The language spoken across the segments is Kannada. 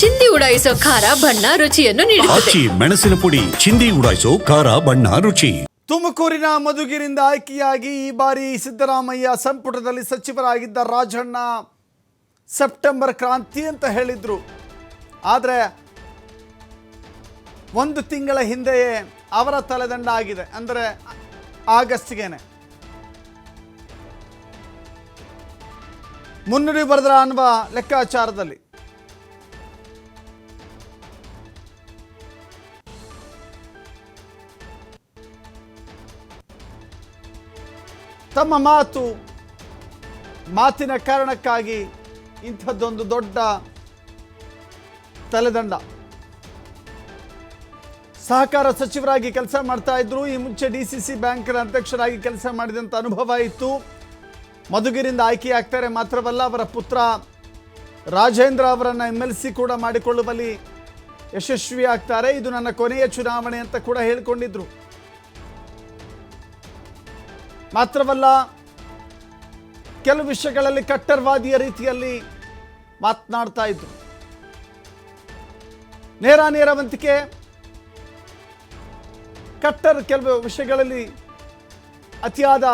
ಚಿಂದಿ ಉಡಾಯಿಸೋ ಖಾರ ಬಣ್ಣ ರುಚಿಯನ್ನು ನೀಡುತ್ತದೆ. ಆಚಿ ಮೆಣಸಿನ ಪುಡಿ ಚಿಂದಿ ಉಡಾಯಿಸೋ ಖಾರ ಬಣ್ಣ ರುಚಿ. ತುಮಕೂರಿನ ಮಧುಗಿರಿಂದ ಆಯ್ಕೆಯಾಗಿ ಈ ಬಾರಿ ಸಿದ್ದರಾಮಯ್ಯ ಸಂಪುಟದಲ್ಲಿ ಸಚಿವರಾಗಿದ್ದ ರಾಜಣ್ಣ ಸೆಪ್ಟೆಂಬರ್ ಕ್ರಾಂತಿ ಅಂತ ಹೇಳಿದ್ರು. ಆದರೆ ಒಂದು ತಿಂಗಳ ಹಿಂದೆಯೇ ಅವರ ತಲೆದಂಡ ಆಗಿದೆ. ಅಂದರೆ ಆಗಸ್ಟ್ಗೇನೆ. ಮುನ್ನುಡಿ ಬರೆದ್ರ ಅನ್ನುವ ಲೆಕ್ಕಾಚಾರದಲ್ಲಿ. ತಮ್ಮ ಮಾತು ಮಾತಿನ ಕಾರಣಕ್ಕಾಗಿ ಇಂಥದ್ದೊಂದು ದೊಡ್ಡ ತಲೆದಂಡ. ಸಹಕಾರ ಸಚಿವರಾಗಿ ಕೆಲಸ ಮಾಡ್ತಾ ಇದ್ರು. ಈ ಮುಂಚೆ ಡಿ ಸಿ ಸಿ ಬ್ಯಾಂಕ್ನ ಅಧ್ಯಕ್ಷರಾಗಿ ಕೆಲಸ ಮಾಡಿದಂಥ ಅನುಭವ ಇತ್ತು. ಮಧುಗಿರಿಂದ ಆಯ್ಕೆಯಾಗ್ತಾರೆ ಮಾತ್ರವಲ್ಲ, ಅವರ ಪುತ್ರ ರಾಜೇಂದ್ರ ಅವರನ್ನು ಎಂ ಎಲ್ ಸಿ ಕೂಡ ಮಾಡಿಕೊಳ್ಳುವಲ್ಲಿ ಯಶಸ್ವಿಯಾಗ್ತಾರೆ. ಇದು ನನ್ನ ಕೊನೆಯ ಚುನಾವಣೆ ಅಂತ ಕೂಡ ಹೇಳಿಕೊಂಡಿದ್ರು. ಮಾತ್ರವಲ್ಲ, ಕೆಲವು ವಿಷಯಗಳಲ್ಲಿ ಕಟ್ಟರ್ವಾದಿಯ ರೀತಿಯಲ್ಲಿ ಮಾತನಾಡ್ತಾ ಇದ್ರು. ನೇರ ನೇರವಂತಿಕೆ, ಕಟ್ಟರ್ ಕೆಲವು ವಿಷಯಗಳಲ್ಲಿ ಅತಿಯಾದ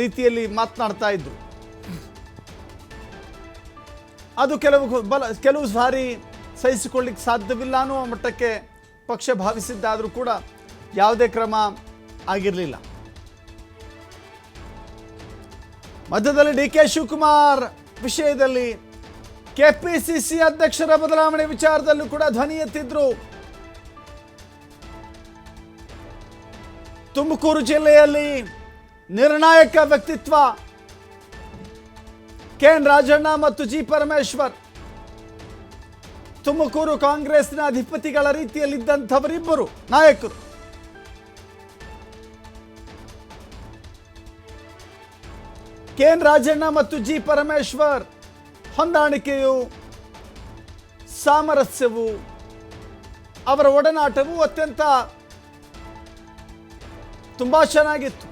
ರೀತಿಯಲ್ಲಿ ಮಾತನಾಡ್ತಾ ಇದ್ರು. ಅದು ಕೆಲವು ಬಲ ಕೆಲವು ಸಾರಿ ಸಹಿಸಿಕೊಳ್ಳಿಕ್ಕೆ ಸಾಧ್ಯವಿಲ್ಲ ಅನ್ನುವ ಮಟ್ಟಕ್ಕೆ ಪಕ್ಷ ಭಾವಿಸಿದ್ದಾದರೂ ಕೂಡ ಯಾವುದೇ ಕ್ರಮ ಆಗಿರಲಿಲ್ಲ. ಮಧ್ಯದಲ್ಲಿ ಡಿ ಕೆ ಶಿವಕುಮಾರ್ ವಿಷಯದಲ್ಲಿ ಕೆಪಿಸಿಸಿ ಅಧ್ಯಕ್ಷರ ಬದಲಾವಣೆ ವಿಚಾರದಲ್ಲೂ ಕೂಡ ಧ್ವನಿ ಎತ್ತಿದ್ರು. ತುಮಕೂರು ಜಿಲ್ಲೆಯಲ್ಲಿ ನಿರ್ಣಾಯಕ ವ್ಯಕ್ತಿತ್ವ ಕೆ ಎನ್ ರಾಜಣ್ಣ ಮತ್ತು ಜಿ ಪರಮೇಶ್ವರ್. ತುಮಕೂರು ಕಾಂಗ್ರೆಸ್ನ ಅಧಿಪತಿಗಳ ರೀತಿಯಲ್ಲಿದ್ದಂಥವರಿಬ್ಬರು ನಾಯಕರು. ಕೆ ಎನ್ ರಾಜಣ್ಣ ಮತ್ತು ಜಿ ಪರಮೇಶ್ವರ್ ಹೊಂದಾಣಿಕೆಯು ಸಾಮರಸ್ಯವು ಅವರ ಒಡನಾಟವು ಅತ್ಯಂತ ತುಂಬ ಚೆನ್ನಾಗಿತ್ತು.